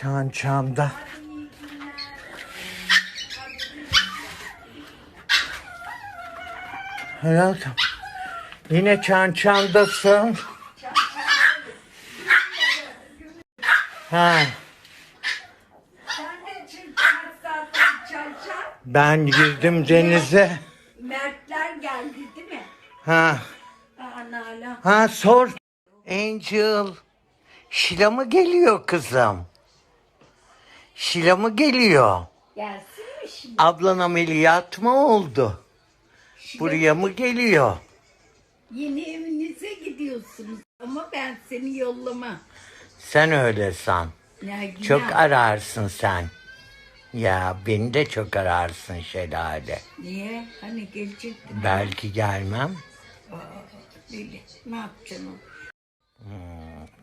Çan çanda. Hayatım. Yine çan çandasın. Ha, ben girdim denize. Mertler geldi değil mi? Ha, ha sor. Angel. Şila mı geliyor kızım? Şila mı geliyor? Gelsin mi şimdi? Ablan ameliyat mı oldu? Buraya mı geliyor? Yeni evinize gidiyorsunuz ama ben seni yollamam. Sen öyle san. Ya, günah. Çok ararsın sen. Ya beni de çok ararsın Şelale. Niye? Hani gelecektin. Belki gelmem. Böyle. Ne yapacaksın?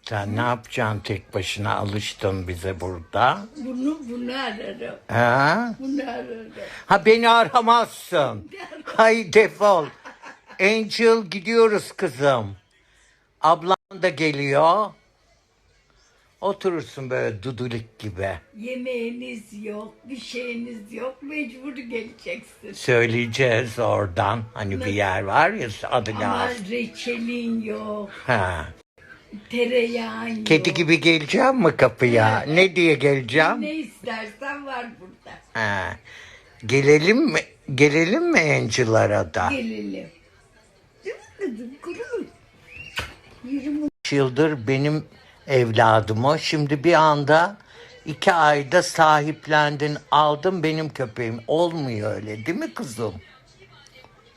Sen ne yapacaksın tek başına alıştın bize burada? Bunu, bunu ararım. Ha? Bunu ararım. Ha beni aramazsın. Hay defol. Angel gidiyoruz kızım. Ablan da geliyor. Oturursun böyle dudulik gibi. Yemeğiniz yok, bir şeyiniz yok. Mecbur geleceksin. Söyleyeceğiz oradan. Hani bir yer var ya adı Ama lazım. reçelin yok, Ha. Tereyağın yok. Kedi gibi geleceğim mi kapıya? Ne diye geleceğim? Ne istersen var burada. Ha. Gelelim mi? Gelelim mi Angel'lara da? Gelelim. Değil mi kızım? Kurulun. Yürü Üç yıldır benim evladım o. Şimdi bir anda iki ayda sahiplendin, aldın benim köpeğim. Olmuyor öyle değil mi kızım?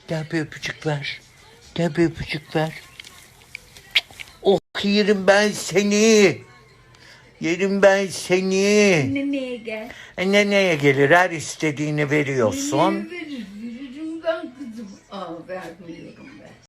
Gel bir öpücük ver. Gel bir öpücük ver. Yerim ben seni. Yerim ben seni. Neneye gel. E neneye gelir her istediğini veriyorsun. Neneye verir. Veririm ben kızım. Aa vermiyorum.